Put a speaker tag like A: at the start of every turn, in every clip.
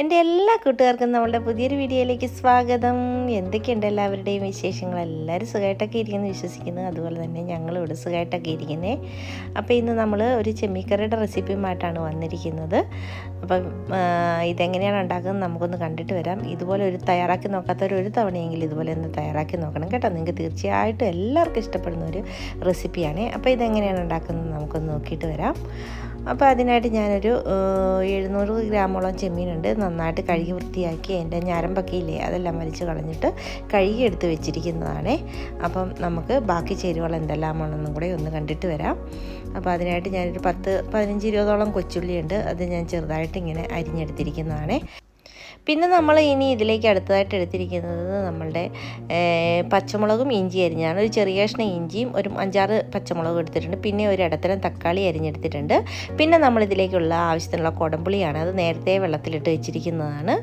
A: എന്റെ എല്ലാ കൂട്ടുകാർക്കും നമ്മളുടെ പുതിയൊരു വീഡിയോയിലേക്ക് സ്വാഗതം. എന്തൊക്കെയുണ്ട് എല്ലാവരുടെയും വിശേഷങ്ങൾ? എല്ലാവരും സുഖമായിട്ടൊക്കെ ഇരിക്കുന്നു വിശ്വസിക്കുന്നു. അതുപോലെ തന്നെ ഞങ്ങളും ഇവിടെ സുഖമായിട്ടൊക്കെ ഇരിക്കുന്നേ. അപ്പോൾ ഇന്ന് നമ്മൾ ഒരു ചെമ്മിക്കറിയുടെ റെസിപ്പിയുമായിട്ടാണ് വന്നിരിക്കുന്നത്. അപ്പം ഇതെങ്ങനെയാണ് ഉണ്ടാക്കുന്നത് നമുക്കൊന്ന് കണ്ടിട്ട് വരാം. ഇതുപോലെ ഒരു തയ്യാറാക്കി നോക്കാത്തവർ ഒരു തവണയെങ്കിലും ഇതുപോലെ ഒന്ന് തയ്യാറാക്കി നോക്കണം കേട്ടോ. നിങ്ങൾക്ക് തീർച്ചയായിട്ടും എല്ലാവർക്കും ഇഷ്ടപ്പെടുന്ന ഒരു റെസിപ്പിയാണ്. അപ്പോൾ ഇതെങ്ങനെയാണ് ഉണ്ടാക്കുന്നത് നമുക്കൊന്ന് നോക്കിയിട്ട് വരാം. അപ്പോൾ അതിനായിട്ട് ഞാനൊരു എഴുന്നൂറ് ഗ്രാമോളം ചെമ്മീനുണ്ട് നന്നായിട്ട് കഴുകി വൃത്തിയാക്കി എന്റെ ഞരമ്പൊക്കെ ഇല്ലേ അതെല്ലാം വലിച്ചു കളഞ്ഞിട്ട് കഴുകി എടുത്ത് വെച്ചിരിക്കുന്നതാണ്. അപ്പം നമുക്ക് ബാക്കി ചേരുവകൾ എന്തെല്ലാമാണെന്നും കൂടെ ഒന്ന് കണ്ടിട്ട് വരാം. അപ്പോൾ അതിനായിട്ട് ഞാനൊരു പത്ത് പതിനഞ്ച് ഇരുപതോളം കൊച്ചുള്ളിയുണ്ട്. അത് ഞാൻ ചെറുതായിട്ട് ഇങ്ങനെ അരിഞ്ഞെടുത്തിരിക്കുന്നതാണ്. പിന്നെ നമ്മൾ ഇനി ഇതിലേക്ക് അടുത്തതായിട്ട് എടുത്തിരിക്കുന്നത് നമ്മളുടെ പച്ചമുളകും ഇഞ്ചി അരിഞ്ഞാണ്. ഒരു ചെറിയ കഷ്ണം ഇഞ്ചിയും ഒരു അഞ്ചാറ് പച്ചമുളകും എടുത്തിട്ടുണ്ട്. പിന്നെ ഒരു ഇടത്തരം തക്കാളി അരിഞ്ഞെടുത്തിട്ടുണ്ട്. പിന്നെ നമ്മൾ ഇതിലേക്കുള്ള ആവശ്യത്തിനുള്ള കുടംപുളിയാണ് അത് നേരത്തെ വെള്ളത്തിലിട്ട് വെച്ചിരിക്കുന്നതാണ്.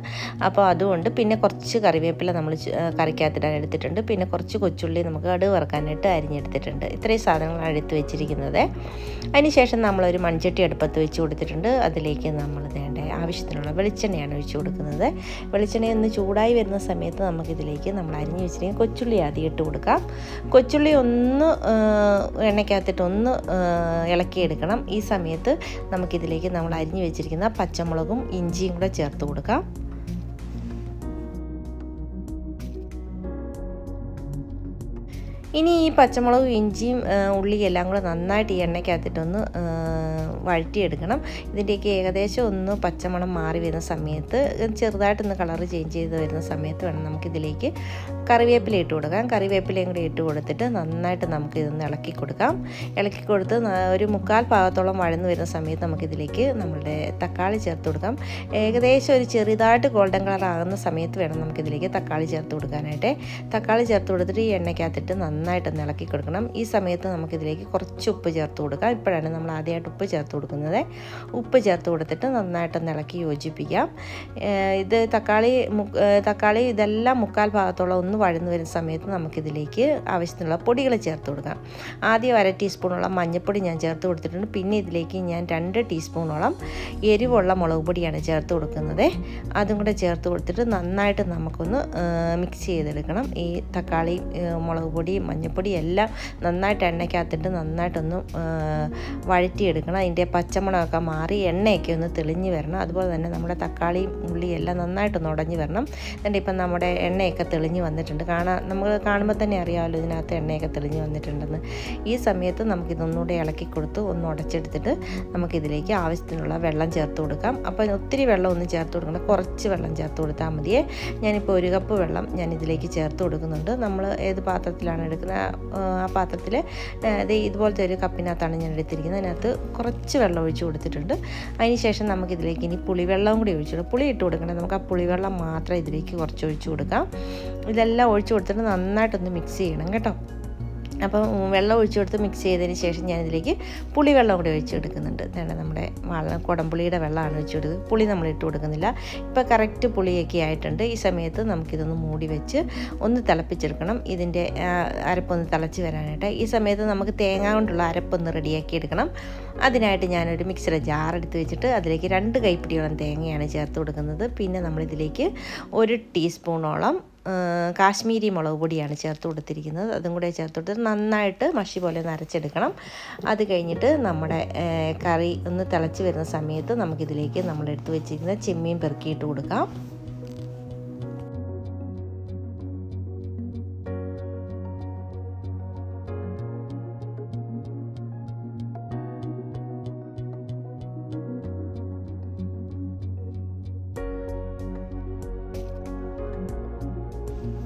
A: അപ്പോൾ അതുകൊണ്ട് പിന്നെ കുറച്ച് കറിവേപ്പില നമ്മൾ കറിക്കകത്തിടാൻ എടുത്തിട്ടുണ്ട്. പിന്നെ കുറച്ച് കൊച്ചുള്ളി നമുക്ക് കടുക് വറുക്കാനായിട്ട് അരിഞ്ഞെടുത്തിട്ടുണ്ട്. ഇത്രയും സാധനങ്ങളാണ് എടുത്ത് വെച്ചിരിക്കുന്നത്. അതിനുശേഷം നമ്മളൊരു മൺചട്ടി അടുപ്പത്ത് വെച്ച് കൊടുത്തിട്ടുണ്ട്. അതിലേക്ക് നമ്മൾ വേണ്ട ആവശ്യത്തിനുള്ള വെളിച്ചെണ്ണയാണ് ഒഴിച്ചു കൊടുക്കുന്നത്. വെളിച്ചെണ്ണ ഒന്ന് ചൂടായി വരുന്ന സമയത്ത് നമുക്കിതിലേക്ക് നമ്മൾ അരിഞ്ഞ് വെച്ചിരിക്കുന്ന കൊച്ചുള്ളി ആദ്യം ഇട്ട് കൊടുക്കാം. കൊച്ചുള്ളി ഒന്ന് എണ്ണയ്ക്കകത്തിട്ടൊന്ന് ഇളക്കിയെടുക്കണം. ഈ സമയത്ത് നമുക്കിതിലേക്ക് നമ്മൾ അരിഞ്ഞ് വെച്ചിരിക്കുന്ന പച്ചമുളകും ഇഞ്ചിയും കൂടെ ചേർത്ത് കൊടുക്കാം. ഇനി ഈ പച്ചമുളകും ഇഞ്ചിയും ഉള്ളിയും എല്ലാം കൂടെ നന്നായിട്ട് ഈ എണ്ണയ്ക്കകത്തിട്ടൊന്ന് വഴറ്റിയെടുക്കണം. ഇതിന്റെയൊക്കെ ഏകദേശം ഒന്ന് പച്ചമണം മാറി വരുന്ന സമയത്ത് ചെറുതായിട്ടൊന്ന് കളർ ചേഞ്ച് ചെയ്ത് വരുന്ന സമയത്ത് വേണം നമുക്കിതിലേക്ക് കറിവേപ്പില ഇട്ട് കൊടുക്കാം. കറിവേപ്പിലയും കൂടി ഇട്ട് കൊടുത്തിട്ട് നന്നായിട്ട് നമുക്ക് ഇതൊന്ന് ഇളക്കി കൊടുക്കാം. ഇളക്കി കൊടുത്ത് ഒരു മുക്കാൽ ഭാഗത്തോളം വഴന്നു വരുന്ന സമയത്ത് നമുക്കിതിലേക്ക് നമ്മുടെ തക്കാളി ചേർത്ത് കൊടുക്കാം. ഏകദേശം ഒരു ചെറുതായിട്ട് ഗോൾഡൻ കളർ ആകുന്ന സമയത്ത് വേണം നമുക്കിതിലേക്ക് തക്കാളി ചേർത്ത് കൊടുക്കാനായിട്ട്. തക്കാളി ചേർത്ത് കൊടുത്തിട്ട് ഈ എണ്ണയ്ക്കകത്തിട്ട് നന്നായിട്ടൊന്ന് ഇളക്കി കൊടുക്കണം. ഈ സമയത്ത് നമുക്കിതിലേക്ക് കുറച്ച് ഉപ്പ് ചേർത്ത് കൊടുക്കാം. ഇപ്പോഴാണ് നമ്മൾ ആദ്യമായിട്ട് ഉപ്പ് ചേർത്ത് കൊടുക്കുന്നത്. ഉപ്പ് ചേർത്ത് കൊടുത്തിട്ട് നന്നായിട്ടൊന്ന് ഇളക്കി യോജിപ്പിക്കാം. ഇത് തക്കാളി തക്കാളി ഇതെല്ലാം മുക്കാൽ ഭാഗത്തോളം ഒന്ന് വഴന്നു വരുന്ന സമയത്ത് നമുക്കിതിലേക്ക് ആവശ്യത്തിനുള്ള പൊടികൾ ചേർത്ത് കൊടുക്കാം. ആദ്യം അര ടീസ്പൂണോളം മഞ്ഞൾപ്പൊടി ഞാൻ ചേർത്ത് കൊടുത്തിട്ടുണ്ട്. പിന്നെ ഇതിലേക്ക് ഞാൻ രണ്ട് ടീസ്പൂണോളം എരിവുള്ള മുളക് പൊടിയാണ് ചേർത്ത് കൊടുക്കുന്നത്. അതും കൂടെ ചേർത്ത് കൊടുത്തിട്ട് നന്നായിട്ട് നമുക്കൊന്ന് മിക്സ് ചെയ്തെടുക്കണം. ഈ തക്കാളി മുളക് പൊടി മഞ്ഞൾപ്പൊടി എല്ലാം നന്നായിട്ട് എണ്ണയ്ക്കകത്തിട്ട് നന്നായിട്ടൊന്ന് വഴറ്റിയെടുക്കണം. അതിന്റെ പച്ചമുളകൊക്കെ മാറി എണ്ണയൊക്കെ ഒന്ന് തെളിഞ്ഞ് വരണം. അതുപോലെ തന്നെ നമ്മുടെ തക്കാളിയും ഉള്ളിയും എല്ലാം നന്നായിട്ടൊന്ന് ഉടഞ്ഞ് വരണം. എന്നിട്ട് ഇപ്പം നമ്മുടെ എണ്ണയൊക്കെ തെളിഞ്ഞ് വന്നിട്ടുണ്ട്. കാണാൻ നമ്മൾ കാണുമ്പോൾ തന്നെ അറിയാമല്ലോ ഇതിനകത്ത് എണ്ണയൊക്കെ തെളിഞ്ഞ് വന്നിട്ടുണ്ടെന്ന്. ഈ സമയത്ത് നമുക്കിതൊന്നുകൂടെ ഇളക്കി കൊടുത്ത് ഒന്ന് ഉടച്ചെടുത്തിട്ട് നമുക്കിതിലേക്ക് ആവശ്യത്തിനുള്ള വെള്ളം ചേർത്ത് കൊടുക്കാം. അപ്പോൾ ഒത്തിരി വെള്ളം ഒന്ന് ചേർത്ത് കൊടുക്കണം കുറച്ച് വെള്ളം ചേർത്ത് കൊടുത്താൽ മതിയേ. ഞാനിപ്പോൾ ഒരു കപ്പ് വെള്ളം ഞാൻ ഇതിലേക്ക് ചേർത്ത് കൊടുക്കുന്നുണ്ട്. നമ്മൾ ഏത് പാത്രത്തിലാണ് എടുക്കുന്നത്? ആ, ആ പാത്രത്തിൽ ഇത് ഇതുപോലത്തെ ഒരു കപ്പിനകത്താണ് ഞാൻ എടുത്തിരിക്കുന്നത്. അതിനകത്ത് കുറച്ച് വെള്ളം ഒഴിച്ച് കൊടുത്തിട്ടുണ്ട്. അതിന് ശേഷം നമുക്കിതിലേക്ക് ഇനി പുളിവെള്ളം കൂടി ഒഴിച്ചു കൊടുക്കാം. പുളി ഇട്ട് കൊടുക്കണം നമുക്ക് ആ പുളിവെള്ളം മാത്രം ഇതിലേക്ക് കുറച്ച് ഒഴിച്ച് കൊടുക്കാം. ഇതെല്ലാം ഒഴിച്ച് കൊടുത്തിട്ട് നന്നായിട്ടൊന്ന് മിക്സ് ചെയ്യണം കേട്ടോ. അപ്പം വെള്ളം ഒഴിച്ചു കൊടുത്ത് മിക്സ് ചെയ്തതിന് ശേഷം ഞാനിതിലേക്ക് പുളിവെള്ളം കൂടി ഒഴിച്ചു കൊടുക്കുന്നുണ്ട്. ഇതാണ് നമ്മുടെ കുടംപുളിയുടെ വെള്ളമാണ് ഒഴിച്ചു കൊടുക്കുന്നത്. പുളി നമ്മൾ ഇട്ട് കൊടുക്കുന്നില്ല. ഇപ്പോൾ കറക്റ്റ് പുളിയൊക്കെ ആയിട്ടുണ്ട്. ഈ സമയത്ത് നമുക്കിതൊന്ന് മൂടി വെച്ച് ഒന്ന് തിളപ്പിച്ചെടുക്കണം. ഇതിന്റെ അരപ്പൊന്ന് തിളച്ച് വരാനായിട്ട്. ഈ സമയത്ത് നമുക്ക് തേങ്ങ കൊണ്ടുള്ള അരപ്പൊന്ന് റെഡിയാക്കി എടുക്കണം. അതിനായിട്ട് ഞാനൊരു മിക്സിയുടെ ജാർ എടുത്ത് വെച്ചിട്ട് അതിലേക്ക് രണ്ട് കൈപ്പിടിയോളം തേങ്ങയാണ് ചേർത്ത് കൊടുക്കുന്നത്. പിന്നെ നമ്മളിതിലേക്ക് ഒരു ടീസ്പൂണോളം കാശ്മീരി മുളക് പൊടിയാണ് ചേർത്ത് കൊടുത്തിരിക്കുന്നത്. അതും കൂടെ ചേർത്ത് കൊടുത്ത് നന്നായിട്ട് മഷി പോലെ നരച്ചെടുക്കണം. അത് കഴിഞ്ഞിട്ട് നമ്മുടെ കറി ഒന്ന് തിളച്ച് വരുന്ന സമയത്ത് നമുക്കിതിലേക്ക് നമ്മൾ എടുത്തു വെച്ചിരിക്കുന്ന ചെമ്മീൻ പെറുക്കിയിട്ട് കൊടുക്കാം.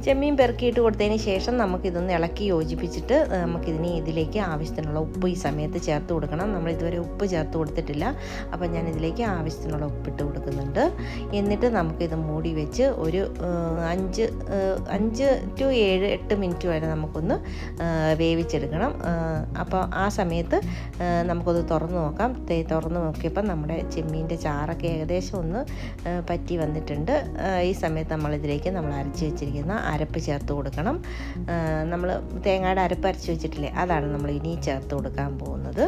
A: ചെമ്മീൻ പെറുക്കിയിട്ട് കൊടുത്തതിന് ശേഷം നമുക്കിതൊന്ന് ഇളക്കി യോജിപ്പിച്ചിട്ട് നമുക്കിതിന് ഇതിലേക്ക് ആവശ്യത്തിനുള്ള ഉപ്പ് ഈ സമയത്ത് ചേർത്ത് കൊടുക്കണം. നമ്മൾ ഇതുവരെ ഉപ്പ് ചേർത്ത് കൊടുത്തിട്ടില്ല. അപ്പോൾ ഞാൻ ഇതിലേക്ക് ആവശ്യത്തിനുള്ള ഉപ്പിട്ട് കൊടുക്കുന്നുണ്ട്. എന്നിട്ട് നമുക്കിത് മൂടി വെച്ച് ഒരു അഞ്ച് അഞ്ച് ടു ഏഴ് എട്ട് മിനിറ്റ് വരെ നമുക്കൊന്ന് വേവിച്ചെടുക്കണം. അപ്പോൾ ആ സമയത്ത് നമുക്കൊന്ന് തുറന്ന് നോക്കാം. തുറന്ന് നോക്കിയപ്പോൾ നമ്മുടെ ചെമ്മീന്റെ ചാറൊക്കെ ഏകദേശം ഒന്ന് പറ്റി വന്നിട്ടുണ്ട്. ഈ സമയത്ത് നമ്മളിതിലേക്ക് നമ്മൾ അരച്ച് വെച്ചിരിക്കുന്ന അരപ്പ് ചേർത്ത് കൊടുക്കണം. നമ്മൾ തേങ്ങയുടെ അരപ്പ് അരച്ച് വെച്ചിട്ടില്ലേ അതാണ് നമ്മൾ ഇനി ചേർത്ത് കൊടുക്കാൻ പോകുന്നത്.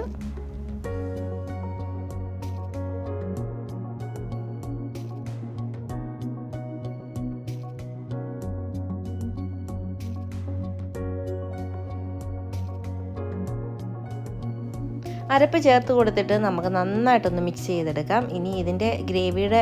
A: അരപ്പ് ചേർത്ത് കൊടുത്തിട്ട് നമുക്ക് നന്നായിട്ടൊന്ന് മിക്സ് ചെയ്തെടുക്കാം. ഇനി ഇതിന്റെ ഗ്രേവിയുടെ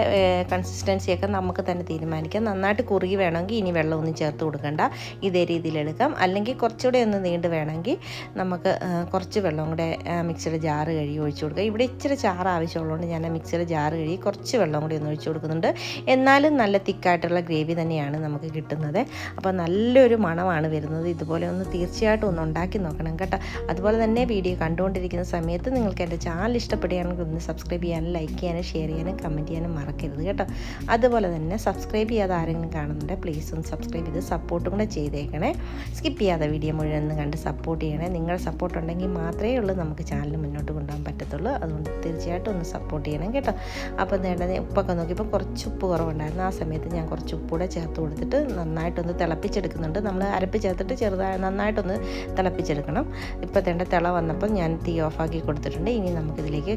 A: കൺസിസ്റ്റൻസിയൊക്കെ നമുക്ക് തന്നെ തീരുമാനിക്കാം. നന്നായിട്ട് കുറുകി വേണമെങ്കിൽ ഇനി വെള്ളമൊന്നും ചേർത്ത് കൊടുക്കണ്ട. ഇതേ രീതിയിൽ എടുക്കാം അല്ലെങ്കിൽ കുറച്ചുകൂടെ ഒന്ന് നീണ്ട് വേണമെങ്കിൽ നമുക്ക് കുറച്ച് വെള്ളം കൂടെ മിക്സിയുടെ ജാറ് കഴുകി ഒഴിച്ചു കൊടുക്കാം. ഇവിടെ ഇച്ചിരി ചാറ് ആവശ്യമുള്ളതുകൊണ്ട് ഞാൻ മിക്സിയുടെ ജാറ് കഴുകി കുറച്ച് വെള്ളം കൂടി ഒന്ന് ഒഴിച്ചു കൊടുക്കുന്നുണ്ട്. എന്നാലും നല്ല തിക്കായിട്ടുള്ള ഗ്രേവി തന്നെയാണ് നമുക്ക് കിട്ടുന്നത്. അപ്പോൾ നല്ലൊരു മണമാണ് വരുന്നത്. ഇതുപോലെ ഒന്ന് തീർച്ചയായിട്ടും ഒന്ന് ഉണ്ടാക്കി നോക്കണം കേട്ടോ. അതുപോലെ തന്നെ വീഡിയോ കണ്ടുകൊണ്ടിരിക്കുന്ന സമയത്ത് നിങ്ങൾക്ക് എന്റെ ചാനൽ ഇഷ്ടപ്പെടുകയാണെങ്കിൽ ഒന്ന് സബ്സ്ക്രൈബ് ചെയ്യാനും ലൈക്ക് ചെയ്യാനും ഷെയർ ചെയ്യാനും കമന്റ് ചെയ്യാനും മറക്കരുത് കേട്ടോ. അതുപോലെ തന്നെ സബ്സ്ക്രൈബ് ചെയ്യാതെ ആരെങ്കിലും കാണുന്നുണ്ടെങ്കിൽ പ്ലീസ് ഒന്ന് സബ്സ്ക്രൈബ് ചെയ്ത് സപ്പോർട്ടും കൂടെ ചെയ്തേക്കണേ. സ്കിപ്പ് ചെയ്യാതെ വീഡിയോ മുഴുവൻ ഒന്ന് കണ്ട് സപ്പോർട്ട് ചെയ്യണേ. നിങ്ങളുടെ സപ്പോർട്ട് ഉണ്ടെങ്കിൽ മാത്രമേ ഉള്ളൂ നമുക്ക് ചാനൽ മുന്നോട്ട് കൊണ്ടുപോകാൻ പറ്റത്തുള്ളൂ. അതുകൊണ്ട് തീർച്ചയായിട്ടും ഒന്ന് സപ്പോർട്ട് ചെയ്യണം കേട്ടോ. അപ്പോൾ നേടേ ഉപ്പൊക്കെ നോക്കിയപ്പോൾ കുറച്ച് ഉപ്പ് കുറവുണ്ടായിരുന്നു. ആ സമയത്ത് ഞാൻ കുറച്ച് ഉപ്പൂടെ ചേർത്ത് കൊടുത്തിട്ട് നന്നായിട്ടൊന്ന് തിളപ്പിച്ചെടുക്കുന്നുണ്ട്. നമ്മൾ അരപ്പ് ചേർത്തിട്ട് ചെറുതായി നന്നായിട്ടൊന്ന് തിളപ്പിച്ചെടുക്കണം. ഇപ്പോൾ തേണ്ട തിള വന്നപ്പോൾ ഞാൻ തീ ഓഫാക്കി കൊടുത്തിട്ടുണ്ട്. ഇനി നമുക്കിതിലേക്ക്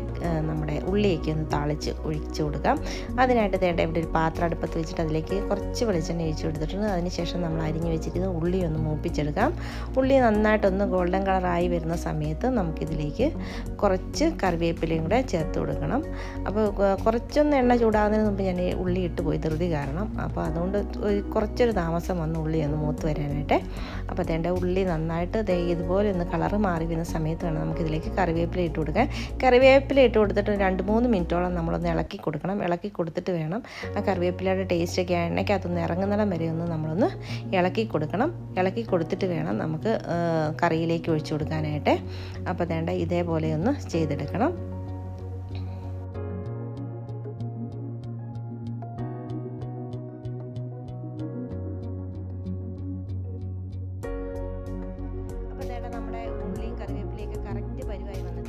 A: നമ്മുടെ ഉള്ളിയൊക്കെ ഒന്ന് താളിച്ച് ഒഴിച്ച് കൊടുക്കാം. അതിനായിട്ട് തേണ്ട ഇവിടെ ഒരു പാത്രം അടുപ്പത്ത് വെച്ചിട്ട് അതിലേക്ക് കുറച്ച് വെളിച്ചെണ്ണ ഒഴിച്ച് കൊടുത്തിട്ടുണ്ട്. അതിനുശേഷം നമ്മൾ അരിഞ്ഞ് വെച്ചിരിക്കുന്ന ഉള്ളി ഒന്ന് മൂപ്പിച്ചെടുക്കാം. ഉള്ളി നന്നായിട്ടൊന്ന് ഗോൾഡൻ കളറായി വരുന്ന സമയത്ത് നമുക്കിതിലേക്ക് കുറച്ച് കറിവേപ്പിലയും കൂടെ ചേർത്ത് കൊടുക്കണം. അപ്പോൾ കുറച്ചൊന്ന് എണ്ണ ചൂടാകുന്നതിന് മുമ്പ് ഞാൻ ഉള്ളി ഇട്ട് പോയി ധൃതി കാരണം. അപ്പോൾ അതുകൊണ്ട് കുറച്ചൊരു താമസം വന്ന് ഉള്ളി ഒന്ന് മൂത്ത് വരാനായിട്ട്. അപ്പോൾ അതേണ്ട ഉള്ളി നന്നായിട്ട് ഇതുപോലെ ഒന്ന് കളറ് മാറി വരുന്ന സമയത്ത് വേണം നമുക്കിതിലേക്ക് കറിവേപ്പില ഇട്ട് കൊടുക്കാൻ. കറിവേപ്പില ഇട്ട് കൊടുത്തിട്ട് രണ്ട് മൂന്ന് മിനിറ്റോളം നമ്മളൊന്ന് ഇളക്കി കൊടുക്കണം. ഇളക്കി കൊടുത്തിട്ട് വേണം ആ കറിവേപ്പിലയുടെ ടേസ്റ്റൊക്കെ ആണെങ്കിൽ എണ്ണയ്ക്കകത്തൊന്ന് ഇറങ്ങുന്നിടം വരെ ഒന്ന് നമ്മളൊന്ന് ഇളക്കി കൊടുക്കണം. ഇളക്കി കൊടുത്തിട്ട് വേണം നമുക്ക് കറിയിലേക്ക് ഒഴിച്ചു കൊടുക്കാനായിട്ട്. അപ്പോൾ വേണ്ട ഇതേപോലെ ഒന്ന് ചെയ്തെടുക്കണം. നമ്മുടെ ഉള്ളിയും കറിവേപ്പിലയൊക്കെ കറക്റ്റ് പരിവായി വന്നിട്ടുണ്ട്.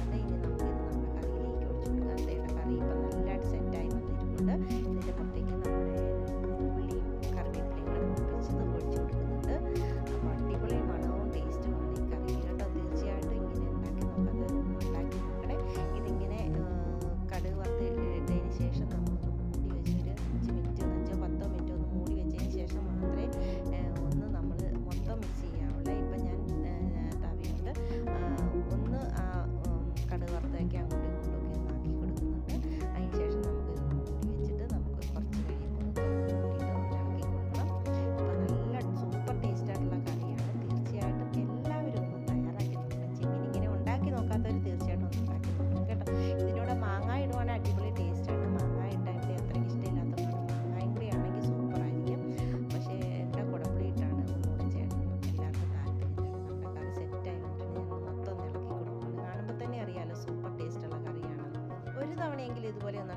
A: ഒന്ന്